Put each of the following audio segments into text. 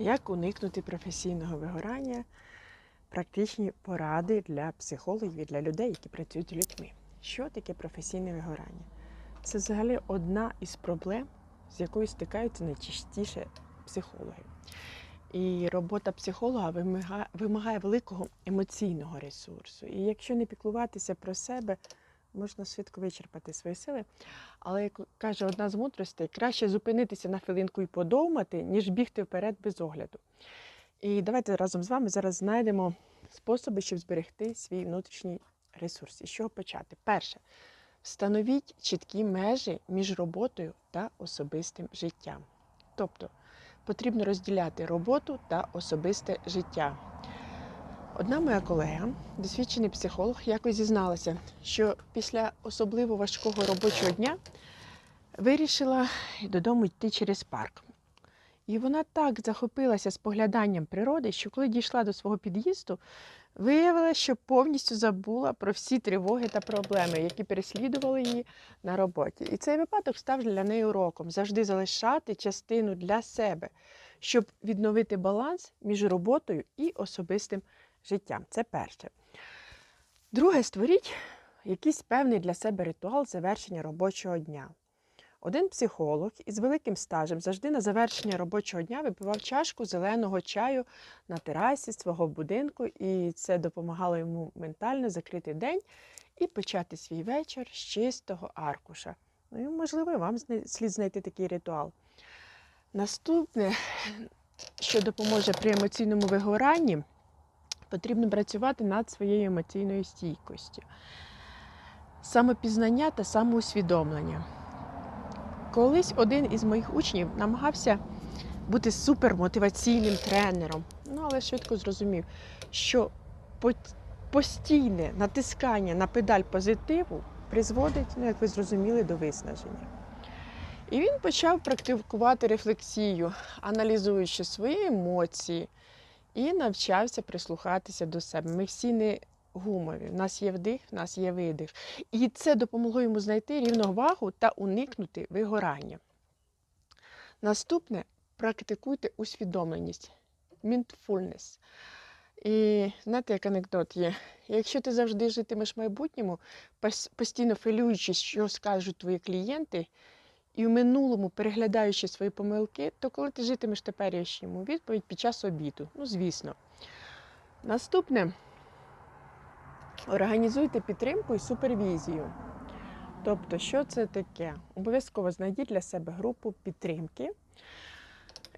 Як уникнути професійного вигорання? Практичні поради для психологів і для людей, які працюють з людьми. Що таке професійне вигорання? Це взагалі одна із проблем, з якою стикаються найчастіше психологи. І робота психолога вимагає, великого емоційного ресурсу. І якщо не піклуватися про себе, можна швидко вичерпати свої сили. Але як каже одна з мудростей, краще зупинитися на хвилинку і подумати, ніж бігти вперед без огляду. І давайте разом з вами зараз знайдемо способи, щоб зберегти свій внутрішній ресурс. І з чого почати? Перше, встановіть чіткі межі між роботою та особистим життям. Тобто потрібно розділяти роботу та особисте життя. Одна моя колега, досвідчений психолог, якось зізналася, що після особливо важкого робочого дня вирішила додому йти через парк. І вона так захопилася спогляданням природи, що коли дійшла до свого під'їзду, виявила, що повністю забула про всі тривоги та проблеми, які переслідували її на роботі. І цей випадок став для неї уроком завжди залишати частину для себе, щоб відновити баланс між роботою і особистим життям. Це перше. Друге, створіть якийсь певний для себе ритуал завершення робочого дня. Один психолог із великим стажем завжди на завершення робочого дня випивав чашку зеленого чаю на терасі свого будинку, і це допомагало йому ментально закрити день і почати свій вечір з чистого аркуша. Ну і, можливо, вам слід знайти такий ритуал. Наступне, що допоможе при емоційному вигоранні, потрібно працювати над своєю емоційною стійкістю. Самопізнання та самоусвідомлення. Колись один із моїх учнів намагався бути супермотиваційним тренером, ну але швидко зрозумів, що постійне натискання на педаль позитиву призводить, ну як ви зрозуміли, до виснаження. І він почав практикувати рефлексію, аналізуючи свої емоції, і навчався прислухатися до себе. Ми всі не гумові. У нас є вдих, в нас є видих. І це допомогло йому знайти рівновагу та уникнути вигорання. Наступне практикуйте усвідомленість, mindfulness. І знаєте, як анекдот є. Якщо ти завжди житимеш в майбутньому, постійно хвилюючись, що скажуть твої клієнти, і в минулому переглядаючи свої помилки, то коли ти житимеш теперішньому, відповідь під час обіду. Ну, звісно. Наступне організуйте підтримку і супервізію. Тобто, що це таке? Обов'язково знайдіть для себе групу підтримки.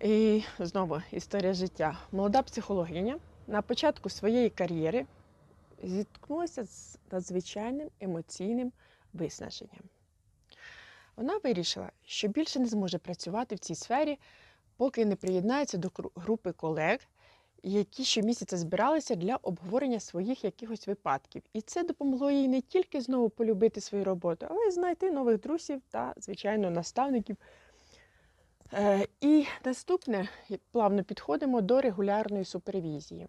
І знову історія життя. Молода психологиня на початку своєї кар'єри зіткнулася з надзвичайним емоційним виснаженням. Вона вирішила, що більше не зможе працювати в цій сфері, поки не приєднається до групи колег, які щомісяця збиралися для обговорення своїх якихось випадків. І це допомогло їй не тільки знову полюбити свою роботу, але й знайти нових друзів та, звичайно, наставників. Е, І наступне плавно підходимо до регулярної супервізії.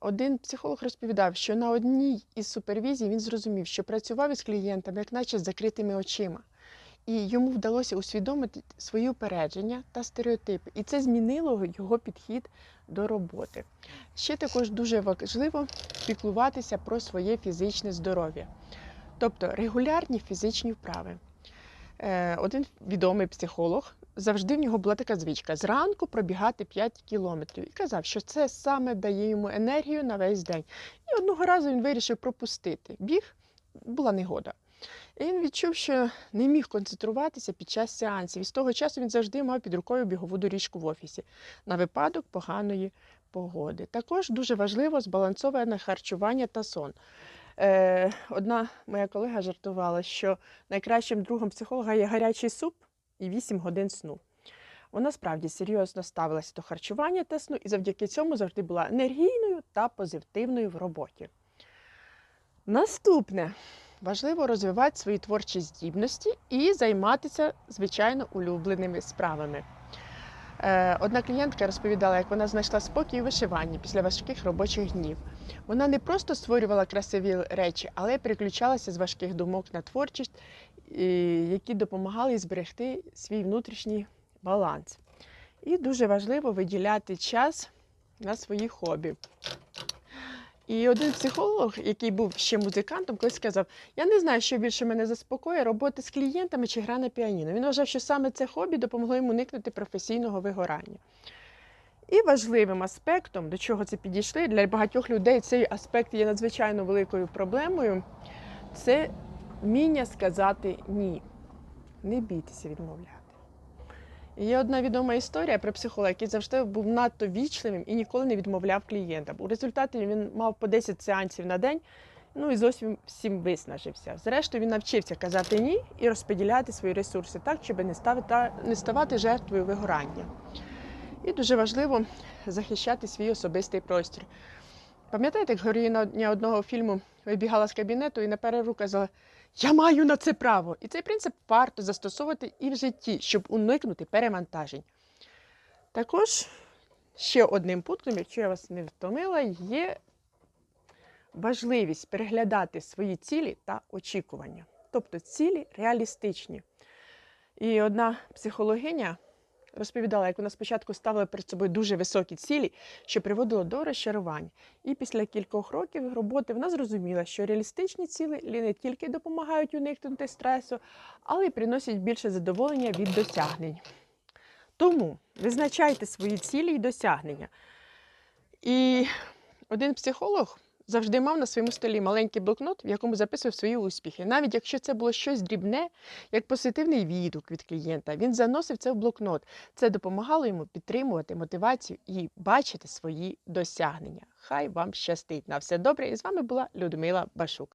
Один психолог розповідав, що на одній із супервізій він зрозумів, що працював із клієнтами, як наче з закритими очима. І йому вдалося усвідомити свої упередження та стереотипи. І це змінило його підхід до роботи. Ще також дуже важливо піклуватися про своє фізичне здоров'я, тобто регулярні фізичні вправи. Е, Один відомий психолог завжди в нього була така звичка зранку пробігати 5 кілометрів і казав, що це саме дає йому енергію на весь день. І одного разу він вирішив пропустити біг, була негода. І він відчув, що не міг концентруватися під час сеансів. І з того часу він завжди мав під рукою бігову доріжку в офісі на випадок поганої погоди. Також дуже важливо збалансоване харчування та сон. Е, одна моя колега жартувала, що найкращим другом психолога є гарячий суп і 8 годин сну. Вона справді серйозно ставилася до харчування та сну і завдяки цьому завжди була енергійною та позитивною в роботі. Наступне важливо розвивати свої творчі здібності і займатися, звичайно, улюбленими справами. Е, Одна клієнтка розповідала, як вона знайшла спокій у вишиванні після важких робочих днів. Вона не просто створювала красиві речі, але й переключалася з важких думок на творчість, які допомагали зберегти свій внутрішній баланс. І дуже важливо виділяти час на свої хобі. І один психолог, який був ще музикантом, колись сказав: Я не знаю, що більше мене заспокоює, робота з клієнтами чи гра на піаніно. Він вважав, що саме це хобі допомогло йому уникнути професійного вигорання. І важливим аспектом, до чого це підійшли, для багатьох людей цей аспект є надзвичайно великою проблемою. Це вміння сказати ні. Не бійтеся відмовляти. Є одна відома історія про психолога, який завжди був надто вічливим і ніколи не відмовляв клієнтам. У результаті він мав по 10 сеансів на день, ну і зовсім всім виснажився. Зрештою, він навчився казати ні і розподіляти свої ресурси так, щоб не ставити, не ставати жертвою вигорання. І дуже важливо захищати свій особистий простір. Пам'ятаєте, як героїна дня одного фільму вибігала з кабінету і на перерву казала: Я маю на це право. І цей принцип варто застосовувати і в житті, щоб уникнути перевантажень. Також ще одним пунктом, якщо я вас не втомила, є важливість переглядати свої цілі та очікування. Тобто цілі реалістичні. І одна психологиня розповідала, як вона спочатку ставила перед собою дуже високі цілі, що приводило до розчарувань. І після кількох років роботи вона зрозуміла, що реалістичні цілі не тільки допомагають уникнути стресу, але й приносять більше задоволення від досягнень. Тому визначайте свої цілі і досягнення. І один психолог завжди мав на своєму столі маленький блокнот, в якому записував свої успіхи. Навіть якщо це було щось дрібне, як позитивний відгук від клієнта, він заносив це в блокнот. Це допомагало йому підтримувати мотивацію і бачити свої досягнення. Хай вам щастить на все добре. І з вами була Людмила Башук.